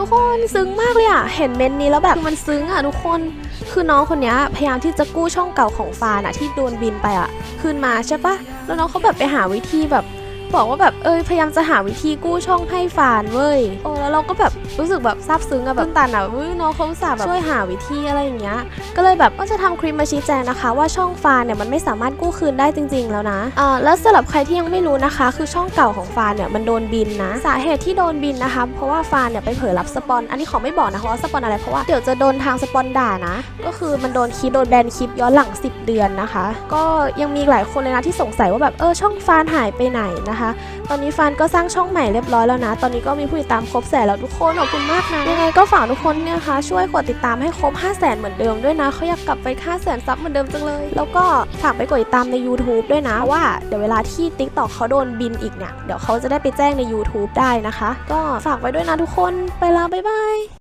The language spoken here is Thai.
ทุกคนซึ้งมากเลยอะเห็นเมนนี้แล้วแบบมันซึ้งอะทุกคน คือน้องคนนี้พยายามที่จะกู้ช่องเก่าของฟานอะที่โดนบินไปอะคืนมาใช่ปะแล้วน้องเขาแบบไปหาวิธีแบบ บอกว่าแบบเอยพยายามจะหาวิธีกู้ช่องให้ฟานเว้ยโอ้แล้วเราก็แบบรู้สึกแบบซาบซึ้งอะแบบตื้นตันอะเว้ยน้องเขาอุตสาห์แบบช่วยหาวิธีอะไรอย่างเงี้ยก็เลยแบบก็จะทำคลิปมาชี้แจงนะคะ ว่าช่องฟานเนี่ยมันไม่สามารถกู้คืนได้จริง ๆ แล้วนะอ่าแล้วสำหรับใครที่ยังไม่รู้นะคะ คือช่องเก่าของฟานเนี่ยมันโดนบินนะสาเหตุที่โดนบินนะคะเพราะว่าฟานเนี่ยไปเผยรับสปอน อันนี้ขอไม่บอกนะคะว่าสปอนอะไรเพราะว่าเดี๋ยวจะโดนทางสปอนด่านะ ก็คือมันโดนคลิปโดนแบนคลิปย้อนหลัง 10 เดือนนะคะ ก็ยังมีหลายคนเลยนะที่สงสัยว่าแบบเออช่องฟานหายไปไหนนะคะตอนนี้ฟานก็สร้างช่องใหม่เรียบร้อยแล้วนะ ตอนนี้ก็มีผู้ติดตามครบแสนแล้วทุกคนขอบคุณมากนะยังไงก็ฝากทุกคนเนี่ยคะช่วยกดติดตามให้ครบ 5 0 0แสนเหมือนเดิมด้วยนะเขาอยากกลับไป5 0 0แสนซับเหมือนเดิมจังเลย แล้วก็ฝากไปกดติดตามใน YouTube ด้วยนะว่าเดี๋ยวเวลาที่ TikTok เขาโดนบินอีกเนี่ยเดี๋ยวเขาจะได้ไปแจ้งใน YouTube ได้นะคะ ก็ฝากไว้ด้วยนะทุกคนไปล้วบ๊ายบาย